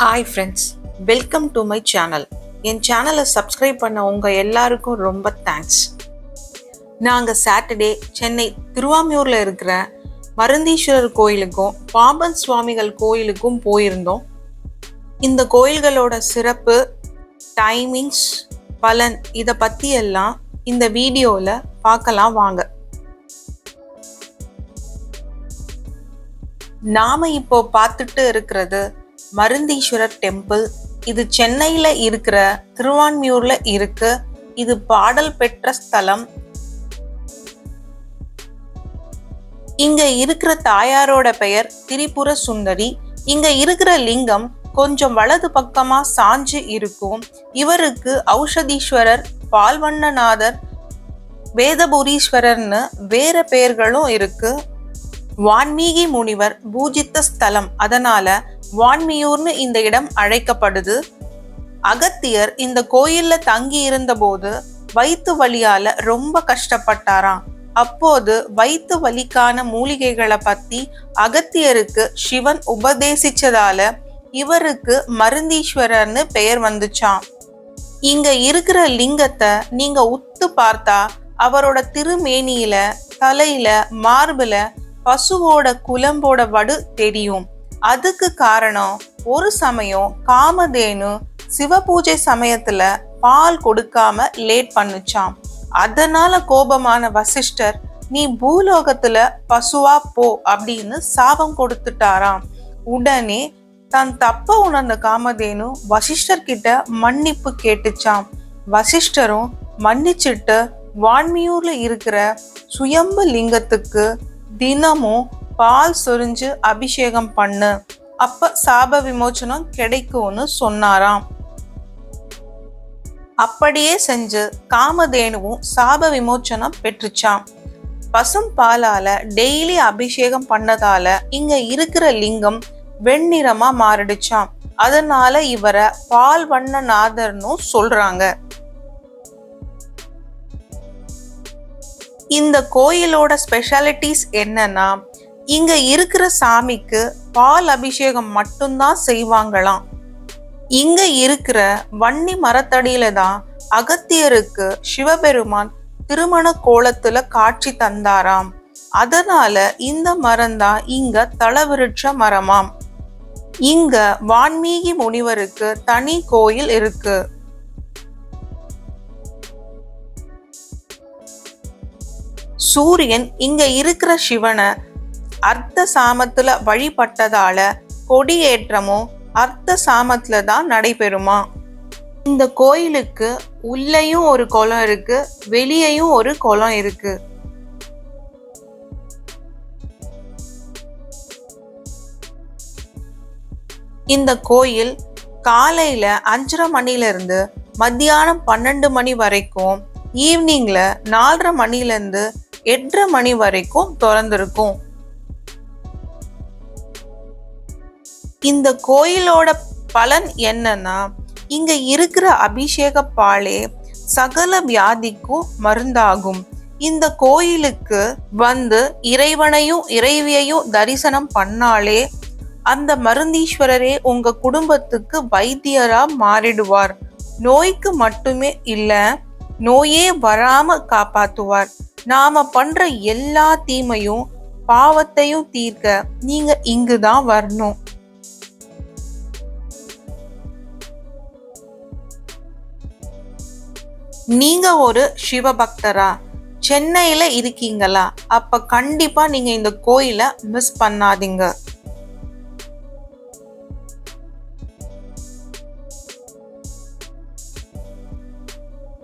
Hi friends welcome to my channel என் சேனலை subscribe பண்ண உங்கள் எல்லாருக்கும் ரொம்ப தேங்க்ஸ் நாங்கள் சாட்டர்டே சென்னை திருவாமியூரில் இருக்கிற மருந்தீஸ்வரர் கோயிலுக்கும் பாம்பன் சுவாமிகள் கோயிலுக்கும் போயிருந்தோம். இந்த கோயில்களோட சிறப்பு டைமிங்ஸ் பலன் இதை பற்றி எல்லாம் இந்த வீடியோவில் பார்க்கலாம் வாங்க. நாம இப்போ பார்த்துட்டு இருக்கிறது மருந்தீஸ்வரர் டெம்பிள் இது சென்னையில் இருக்கிற திருவான்மியூரில் இருக்கு. இது பாடல் பெற்ற ஸ்தலம். இங்க இருக்கிற தாயாரோட பெயர் திரிபுர சுந்தரி. இங்க இருக்கிற லிங்கம் கொஞ்சம் வலது பக்கமா சாஞ்சு இருக்கும். இவருக்கு ஔஷதீஸ்வரர் பால்வண்ணநாதர் வேதபுரீஸ்வரர்னு வேற பெயர்களும் இருக்கு. வான்மீகி முனிவர் பூஜித்த ஸ்தலம் அதனால வான்மியூர்னு இந்த இடம் அழைக்கப்படுது. அகத்தியர் இந்த கோயில்ல தங்கி இருந்தபோது வயிற்று வலியால ரொம்ப கஷ்டப்பட்டாராம். அப்போது வயிற்று வலிக்கான மூலிகைகளை பத்தி அகத்தியருக்கு சிவன் உபதேசிச்சதால இவருக்கு மருந்தீஸ்வரர்னு பெயர் வந்துச்சாம். இங்க இருக்கிற லிங்கத்தை நீங்க உத்து பார்த்தா அவரோட திருமேனியில தலையில மார்புல பசுவோட குலம்போட வடு தெரியும். அதுக்கு காரணம் ஒரு சமயம் காமதேனு சிவபூஜை சமயத்துல பால் கொடுக்காம லேட் பண்ணுச்சாம். அதனால கோபமான வசிஷ்டர் நீ பூலோகத்துல பசுவா போ அப்படின்னு சாபம் கொடுத்துட்டாராம். உடனே தன் தப்ப உணர்ந்த காமதேனு வசிஷ்டர் கிட்ட மன்னிப்பு கேட்டுச்சாம். வசிஷ்டரும் மன்னிச்சிட்டு வான்மியூர்ல இருக்கிற சுயம்பு லிங்கத்துக்கு தினமும் பால் சொரிஞ்சு அபிஷேகம் பண்ணு. அப்ப சாப விமோச்சனம் கிடைக்கும்னு சொன்னாராம். அப்படியே செஞ்சு காமதேனுவும் சாப விமோச்சனம் பெற்றுச்சாம். பசும் பாலால டெய்லி அபிஷேகம் பண்ணதால இங்க இருக்கிற லிங்கம் வெண்ணிறமா மாறிடுச்சாம். அதனால இவரை பால் வண்ண நாதர்னும் சொல்றாங்க. இந்த கோயிலோட ஸ்பெஷாலிட்டிஸ் என்னன்னா இங்க இருக்கிற சாமிக்கு பால் அபிஷேகம் மட்டும்தான் செய்வாங்களாம். இங்க இருக்கிற வன்னி மரத்தடியில தான் அகத்தியருக்கு சிவபெருமான் திருமண கோலத்துல காட்சி தந்தாராம். அதனால இந்த மரம்தான் இங்க தளவிருட்ச மரமாம். இங்க வான்மீகி முனிவருக்கு தனி கோயில் இருக்கு. சூரியன் இங்க இருக்கிற சிவனை அர்த்த சாமத்துல வழிபட்டதால கொடியேற்றமும் அர்த்த சாமத்துல தான் நடைபெறுமா? இந்த கோயிலுக்கு உள்ளேயும் ஒரு குளம் இருக்கு வெளியேயும் ஒரு குளம் இருக்கு. இந்த கோயில் காலையில அஞ்சரை மணிலிருந்து மத்தியானம் பன்னெண்டு மணி வரைக்கும் ஈவினிங்ல நாலரை மணிலேருந்து எட்டரை மணி வரைக்கும் திறந்திருக்கும். இந்த கோயிலோட பலன் என்னன்னா இங்க இருக்கிற அபிஷேக பாலே சகல வியாதிக்கும் மருந்தாகும். இந்த கோயிலுக்கு வந்து இறைவனையும் இறைவியையும் தரிசனம் பண்ணாலே அந்த மருந்தீஸ்வரரே உங்க குடும்பத்துக்கு வைத்தியரா மாறிடுவார். நோய்க்கு மட்டுமே இல்லை நோயே வராம காப்பாத்துவார். நாம பண்ற எல்லா தீமையும் பாவத்தையும் தீர்க்க நீங்க இங்குதான் வரணும். நீங்க ஒரு சிவபக்தரா? சென்னையில இருக்கீங்களா? அப்ப கண்டிப்பா நீங்க இந்த கோயிலை மிஸ் பண்ணாதீங்க.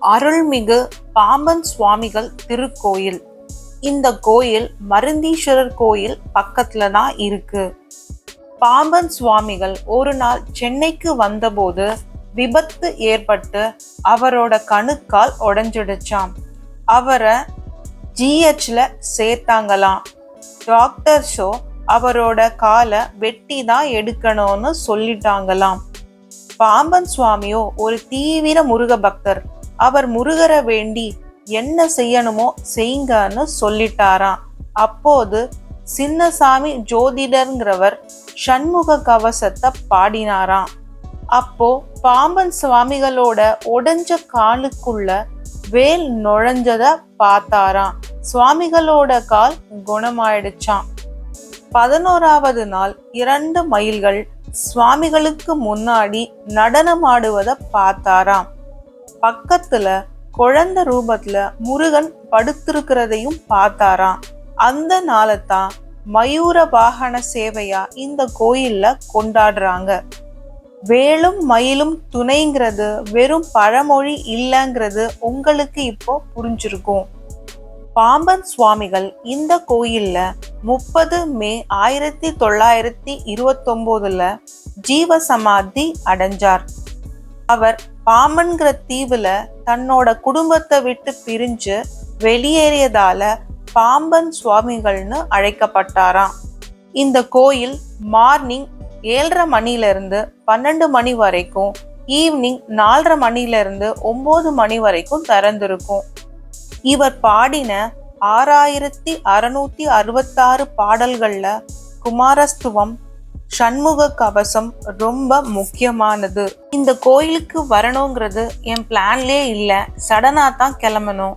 அருள்மிகு பாம்பன் சுவாமிகள் திருக்கோயில். இந்த கோயில் மருந்தீஸ்வரர் கோயில் பக்கத்துல தான் இருக்கு. பாம்பன் சுவாமிகள் ஒரு நாள் சென்னைக்கு வந்தபோது விபத்து ஏற்பட்டு அவரோட கணுக்கால் உடஞ்சிடுச்சாம். அவரை ஜிஹெச்ல சேர்த்தாங்களாம். டாக்டர்ஸோ அவரோட காலை வெட்டி தான் எடுக்கணும்னு சொல்லிட்டாங்களாம். பாம்பன் சுவாமியோ ஒரு தீவிர முருக பக்தர் அவர் முருகரை வேண்டி என்ன செய்யணுமோ செய்யுங்கன்னு சொல்லிட்டாராம். அப்போது சின்னசாமி ஜோதிடர்ங்கிறவர் சண்முக கவசத்தை பாடினாராம். அப்போ பாம்பன் சுவாமிகளோட உடஞ்ச காலுக்குள்ள வேல் நுழைஞ்சத பார்த்தாராம். சுவாமிகளோட கால் குணமாயிடுச்சாம். பதினோராவது நாள் இரண்டு மயில்கள் சுவாமிகளுக்கு முன்னாடி நடனமாடுவதை பார்த்தாராம். பக்கத்துல குழந்தை ரூபத்துல முருகன் படுத்திருக்கிறதையும் பார்த்தாராம். அந்த நாளத்தான் மயூர வாகன சேவையா இந்த கோயில்ல கொண்டாடுறாங்க. வேலும் மயிலும் துணைங்கிறது வெறும் பழமொழி இல்லைங்கிறது உங்களுக்கு இப்போ புரிஞ்சிருக்கும். பாம்பன் சுவாமிகள் இந்த கோயில்ல முப்பது மே ஆயிரத்தி தொள்ளாயிரத்தி இருபத்தொம்போதுல ஜீவசமாதி அடைஞ்சார். அவர் பாம்பன்கிற தீவுல தன்னோட குடும்பத்தை விட்டு பிரிஞ்சு வெளியேறியதால பாம்பன் சுவாமிகள்னு அழைக்கப்பட்டாராம். இந்த கோயில் மார்னிங் ஏழரை மணிலிருந்து பன்னெண்டு மணி வரைக்கும் ஈவினிங் நாலரை மணிலிருந்து ஒம்பது மணி வரைக்கும் திறந்திருக்கும். இவர் பாடின ஆறாயிரத்தி அறுநூத்தி அறுபத்தாறு பாடல்கள்ல குமாரஸ்துவம் சண்முக கவசம் ரொம்ப முக்கியமானது. இந்த கோயிலுக்கு வரணுங்கிறது என் பிளான்லேயே இல்லை. சடனாக தான் கிளம்பணும்.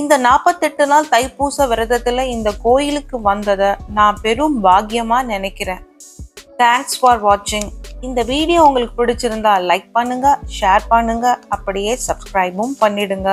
இந்த நாற்பத்தெட்டு நாள் தைப்பூச விரதத்தில் இந்த கோயிலுக்கு வந்ததை நான் பெரும் பாக்கியமாக நினைக்கிறேன். தேங்க்ஸ் ஃபார் வாட்சிங் இந்த வீடியோ உங்களுக்கு பிடிச்சிருந்தா லைக் பண்ணுங்கள் ஷேர் பண்ணுங்கள் அப்படியே சப்ஸ்கிரைபும் பண்ணிடுங்க.